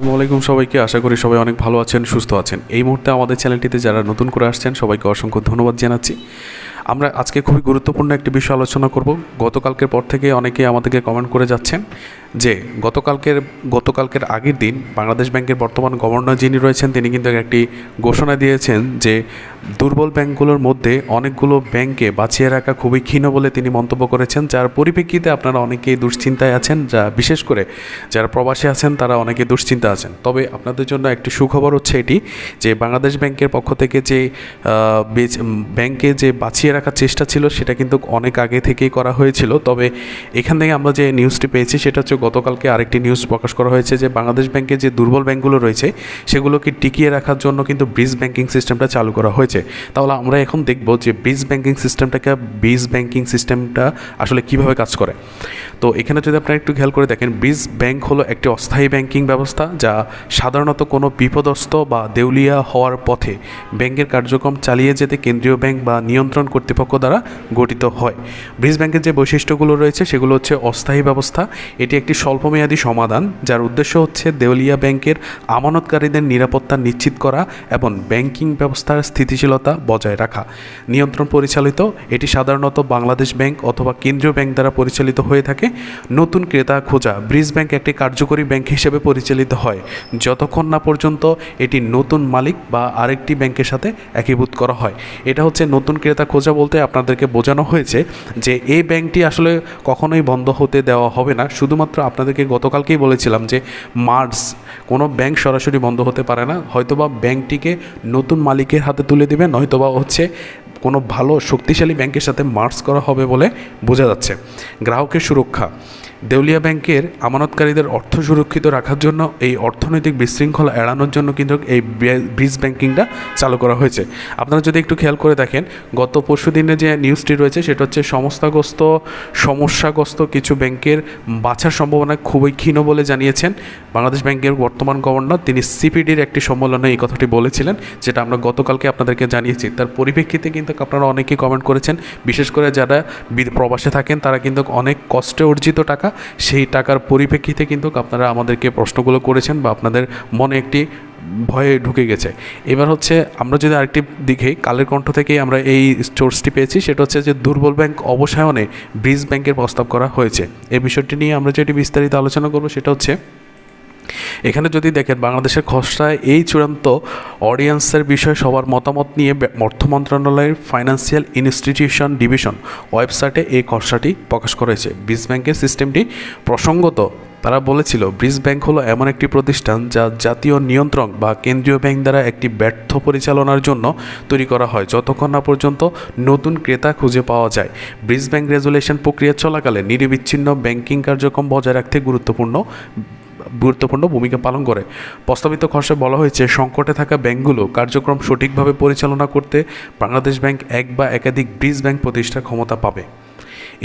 আসসালামু আলাইকুম সবাইকে। আশা করি সবাই অনেক ভালো আছেন, সুস্থ আছেন। এই মুহূর্তে আমাদের চ্যানেলটিতে যারা নতুন করে আসছেন, সবাইকে অসংখ্য ধন্যবাদ জানাচ্ছি। আমরা আজকে খুবই গুরুত্বপূর্ণ একটি বিষয় আলোচনা করব। গতকালকের পর থেকে অনেকেই আমাদেরকে কমেন্ট করে যাচ্ছেন যে, গতকালকের গতকালকের আগের দিন বাংলাদেশ ব্যাংকের বর্তমান গভর্নর যিনি রয়েছেন, তিনি কিন্তু একটি ঘোষণা দিয়েছেন যে, দুর্বল ব্যাংকগুলোর মধ্যে অনেকগুলো ব্যাংকে বাঁচিয়ে রাখা খুবই ক্ষীণ বলে তিনি মন্তব্য করেছেন। যার পরিপ্রেক্ষিতে আপনারা অনেকেই দুশ্চিন্তায় আছেন, যা বিশেষ করে যারা প্রবাসী আছেন, তারা অনেকে দুশ্চিন্তা আছেন। তবে আপনাদের জন্য একটি সুখবর হচ্ছে এটি যে, বাংলাদেশ ব্যাংকের পক্ষ থেকে যে ব্যাংকে যে বাঁচিয়ে রাখার চেষ্টা ছিল, সেটা কিন্তু অনেক আগে থেকেই করা হয়েছিল। তবে এখান থেকে আমরা যে নিউজটি পেয়েছি, সেটা হচ্ছে গতকালকে আরেকটি নিউজ প্রকাশ করা হয়েছে যে, বাংলাদেশ ব্যাংকে যে দুর্বল ব্যাংকগুলো রয়েছে, সেগুলোকে টিকিয়ে রাখার জন্য কিন্তু ব্রিজ ব্যাংকিং সিস্টেমটা চালু করা হয়েছে। তাহলে আমরা এখন দেখব যে ব্রিজ ব্যাংকিং সিস্টেমটাকে ব্রিজ ব্যাংকিং সিস্টেমটা আসলে কীভাবে কাজ করে। তো এখানে যদি আপনারা একটু খেয়াল করে দেখেন ব্রিজ ব্যাংক হলো একটি অস্থায়ী ব্যাংকিং ব্যবস্থা যা সাধারণত কোনো বিপদস্ত বা দেউলিয়া হওয়ার পথে ব্যাংকের কার্যক্রম চালিয়ে যেতে কেন্দ্রীয় ব্যাংক বা নিয়ন্ত্রণ কর্তৃপক্ষ দ্বারা গঠিত হয়। ব্রিজ ব্যাংকের যে বৈশিষ্ট্যগুলো রয়েছে, সেগুলো হচ্ছে অস্থায়ী ব্যবস্থা। এটি একটি স্বল্পমেয়াদী সমাধান, যার উদ্দেশ্য হচ্ছে দেউলিয়া ব্যাংকের আমানতকারীদের নিরাপত্তা নিশ্চিত করা এবং ব্যাংকিং ব্যবস্থার স্থিতিশীলতা বজায় রাখা। নিয়ন্ত্রণ পরিচালিত, এটি সাধারণত বাংলাদেশ ব্যাংক অথবা কেন্দ্রীয় ব্যাংক দ্বারা পরিচালিত হয়ে থাকে। নতুন ক্রেতা খোঁজা ব্রিজ ব্যাংক একটি কার্যকরী ব্যাংক হিসেবে পরিচালিত হয়। যতক্ষণ না পর্যন্ত এটি নতুন মালিক বা আরেকটি ব্যাংকের সাথে একীভূত করা হয়। এটা হচ্ছে নতুন ক্রেতা খোঁজা বলতে আপনাদেরকে বোঝানো হয়েছে যে এই ব্যাংকটি আসলে কখনোই বন্ধ হতে দেওয়া হবে না। শুধুমাত্র আপনাদেরকে গতকালকেই বলেছিলাম যে মার্চ কোনো ব্যাংক সরাসরি বন্ধ হতে পারে না। হয়তোবা ব্যাংকটিকে নতুন মালিকের হাতে তুলে দেবে, নয়তোবা হচ্ছে কোনো ভালো শক্তিশালী ব্যাংকের সাথে মার্চ করা হবে বলে বোঝা যাচ্ছে। গ্রাহকের সুরক্ষা। দেউলিয়া ব্যাংকের আমানতকারীদের অর্থ সুরক্ষিত রাখার জন্য এই অর্থনৈতিক বিশৃঙ্খলা এড়ানোর জন্য কিন্তু এই ব্রিজ ব্যাংকিংটা চালু করা হয়েছে। আপনারা যদি একটু খেয়াল করে দেখেন, গত পরশু দিনে যে নিউজটি রয়েছে, সেটা হচ্ছে সংস্থাগ্রস্ত সমস্যাগ্রস্ত কিছু ব্যাংকের বাছার সম্ভাবনা খুবই ক্ষীণ বলে জানিয়েছেন বাংলাদেশ ব্যাংকের বর্তমান গভর্নর। তিনি সিপিডির একটি সম্মেলনে এই কথাটি বলেছিলেন, যেটা আমরা গতকালকে আপনাদেরকে জানিয়েছি। তার পরিপ্রেক্ষিতে কিন্তু আপনারা অনেকেই কমেন্ট করেছেন। বিশেষ করে যারা প্রবাসে থাকেন, তারা কিন্তু অনেক কষ্টে অর্জিত টাকা। সেই টাকার পরিপ্রেক্ষিতে কিন্তু আপনারা আমাদেরকে প্রশ্নগুলো করেছেন বা আপনাদের মনে একটি ভয়ে ঢুকে গেছে। এবার হচ্ছে আমরা যদি আরেকটি দিকে, কালের কণ্ঠ থেকেই আমরা এই সোর্সটি পেয়েছি, সেটা হচ্ছে যে দুর্বল ব্যাংক অবসায়নে ব্রিজ ব্যাংকের প্রস্তাব করা হয়েছে। এই বিষয়টি নিয়ে আমরা যেটি বিস্তারিত আলোচনা করব, সেটা হচ্ছে এখানে যদি দেখেন বাংলাদেশের খসড়ায় এই চূড়ান্ত অডিয়েন্সের বিষয়ে সবার মতামত নিয়ে অর্থ মন্ত্রণালয়ের ফাইন্যান্সিয়াল ইনস্টিটিউশন ডিভিশন ওয়েবসাইটে এই খসড়াটি প্রকাশ করেছে। ব্রিজ ব্যাংকের সিস্টেমটি প্রসঙ্গত তারা বলেছিল ব্রিজ ব্যাংক হলো এমন একটি প্রতিষ্ঠান যা জাতীয় নিয়ন্ত্রক বা কেন্দ্রীয় ব্যাংক দ্বারা একটি ব্যর্থ পরিচালনার জন্য তৈরি করা হয়, যতক্ষণ না পর্যন্ত নতুন ক্রেতা খুঁজে পাওয়া যায়। ব্রিজ ব্যাংক রেজুলেশন প্রক্রিয়া চলাকালে নিরবিচ্ছিন্ন ব্যাংকিং কার্যক্রম বজায় রাখতে গুরুত্বপূর্ণ গুরুত্বপূর্ণ ভূমিকা পালন করে। প্রস্তাবিত খসে বলা হয়েছে, সংকটে থাকা ব্যাংকগুলো কার্যক্রম সঠিকভাবে পরিচালনা করতে বাংলাদেশ ব্যাংক এক বা একাধিক ব্রিজ ব্যাংক প্রতিষ্ঠার ক্ষমতা পাবে।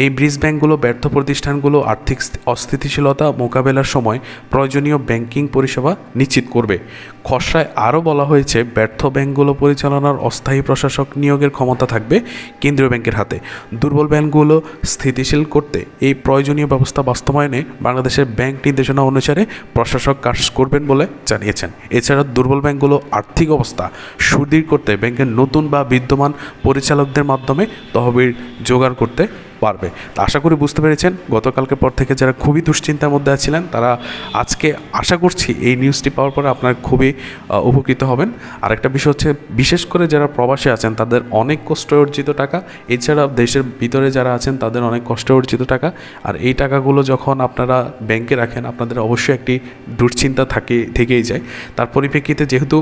এই ব্রিজ ব্যাংকগুলো ব্যর্থ প্রতিষ্ঠানগুলো আর্থিক অস্থিতিশীলতা মোকাবেলার সময় প্রয়োজনীয় ব্যাংকিং পরিষেবা নিশ্চিত করবে। খসড়ায় আরও বলা হয়েছে, ব্যর্থ ব্যাংকগুলো পরিচালনার অস্থায়ী প্রশাসক নিয়োগের ক্ষমতা থাকবে কেন্দ্রীয় ব্যাংকের হাতে। দুর্বল ব্যাংকগুলো স্থিতিশীল করতে এই প্রয়োজনীয় ব্যবস্থা বাস্তবায়নে বাংলাদেশের ব্যাংক নির্দেশনা অনুসারে প্রশাসক কাজ করবেন বলে জানিয়েছেন। এছাড়া দুর্বল ব্যাংকগুলো আর্থিক অবস্থা সুদৃঢ় করতে ব্যাংকের নতুন বা বিদ্যমান পরিচালকদের মাধ্যমে তহবিল জোগাড় করতে পারবে। তা আশা করি বুঝতে পেরেছেন। গতকালকে পর থেকে যারা খুবই দুশ্চিন্তার মধ্যে আছিলেন, তারা আজকে আশা করছি এই নিউজটি পাওয়ার পরে আপনারা খুবই উপকৃত হবেন। আরেকটা বিষয় হচ্ছে, বিশেষ করে যারা প্রবাসে আছেন, তাদের অনেক কষ্ট অর্জিত টাকা এছাড়া দেশের ভিতরে যারা আছেন, তাদের অনেক কষ্ট অর্জিত টাকা। আর এই টাকাগুলো যখন আপনারা ব্যাংকে রাখেন, আপনাদের অবশ্যই একটি দুশ্চিন্তা থাকে, থেকেই যায়। তার পরিপ্রেক্ষিতে যেহেতু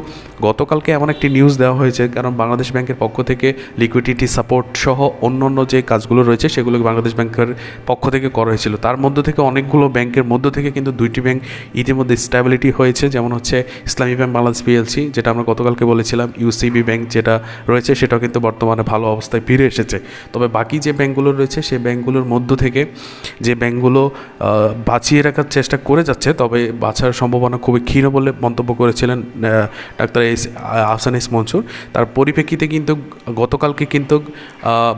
গতকালকে এমন একটি নিউজ দেওয়া হয়েছে, কারণ বাংলাদেশ ব্যাংকের পক্ষ থেকে লিকুইডিটি সাপোর্ট সহ অন্য অন্য যে কাজগুলো রয়েছে, সেগুলো বাংলাদেশ ব্যাংকের পক্ষ থেকে করা হয়েছিল। তার মধ্য থেকে অনেকগুলো ব্যাংকের মধ্য থেকে কিন্তু দুইটি ব্যাংক ইতিমধ্যে স্ট্যাবিলিটি হয়েছে, যেমন হচ্ছে ইসলামী ব্যাংক বাংলাদেশ পিএলসি, যেটা আমরা গতকালকে বলেছিলাম, ইউসিবি ব্যাংক যেটা রয়েছে, সেটাও কিন্তু বর্তমানে ভালো অবস্থায় ফিরে এসেছে। তবে বাকি যে ব্যাংকগুলো রয়েছে, সেই ব্যাংকগুলোর মধ্য থেকে যে ব্যাংকগুলো বাঁচিয়ে রাখার চেষ্টা করে যাচ্ছে, তবে বাঁচার সম্ভাবনা খুবই ক্ষীণ বলে মন্তব্য করেছিলেন ডাক্তার এস, আহসান ইস মনসুর। তার পরিপ্রেক্ষিতে কিন্তু গতকালকে কিন্তু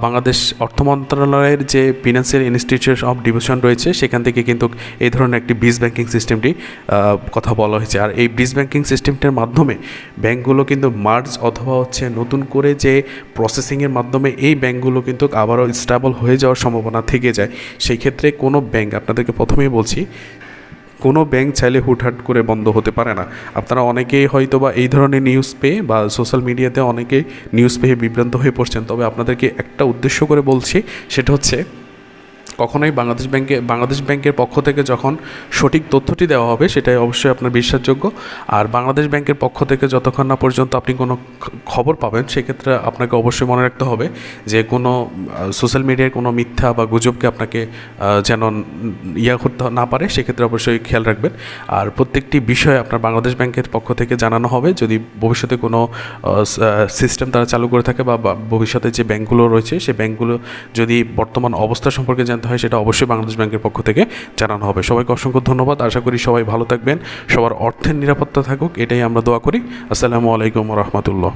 বাংলাদেশ অর্থ মন্ত্রণালয়ে বিডিআইয়ের যে ফিনান্সিয়াল ইনস্টিটিউট অফ ডিভিশন রয়েছে, সেখান থেকে কিন্তু এই ধরনের একটি ব্রিজ ব্যাঙ্কিং সিস্টেমটি কথা বলা হয়েছে। আর এই ব্রিজ ব্যাঙ্কিং সিস্টেমটির মাধ্যমে ব্যাংকগুলো কিন্তু মার্জ অথবা হচ্ছে নতুন করে যে প্রসেসিংয়ের মাধ্যমে এই ব্যাঙ্কগুলো কিন্তু আবারও স্টেবল হয়ে যাওয়ার সম্ভাবনা থেকে যায়। সেই ক্ষেত্রে কোনো ব্যাংক, আপনাদেরকে প্রথমেই বলছি কোনো ব্যাংক চাইলে হুটহাট করে বন্ধ হতে পারে না। আপনারা অনেকেই হয়তো বা এই ধরনের নিউজ পেয়ে বা সোশ্যাল মিডিয়াতে অনেকে নিউজ পেয়ে বিভ্রান্ত হয়ে পড়ছেন। তবে আপনাদেরকে একটা উদ্দেশ্য করে বলছি, সেটা হচ্ছে কখনোই বাংলাদেশ ব্যাংকে, বাংলাদেশ ব্যাংকের পক্ষ থেকে যখন সঠিক তথ্যটি দেওয়া হবে, সেটাই অবশ্যই আপনার বিশ্বাসযোগ্য। আর বাংলাদেশ ব্যাংকের পক্ষ থেকে যতক্ষণ না পর্যন্ত আপনি কোনো খবর পাবেন, সেক্ষেত্রে আপনাকে অবশ্যই মনে রাখতে হবে যে কোনো সোশ্যাল মিডিয়ায় কোনো মিথ্যা বা গুজবকে আপনাকে যেন ইয়া করতে না পারে, সেক্ষেত্রে অবশ্যই খেয়াল রাখবেন। আর প্রত্যেকটি বিষয় আপনার বাংলাদেশ ব্যাংকের পক্ষ থেকে জানানো হবে। যদি ভবিষ্যতে কোনো সিস্টেম তারা চালু করে থাকে বা বা ভবিষ্যতে যে ব্যাংকগুলো রয়েছে সেই ব্যাংকগুলো যদি বর্তমান অবস্থা সম্পর্কে জানতে হয়, সেটা অবশ্যই বাংলাদেশ ব্যাংকের পক্ষ থেকে জানানো হবে। সবাইকে অসংখ্য ধন্যবাদ। আশা করি সবাই ভালো থাকবেন। সবার অর্থের নিরাপত্তা থাকুক, এটাই আমরা দোয়া করি। আসসালামু আলাইকুম রহমতুল্লাহ।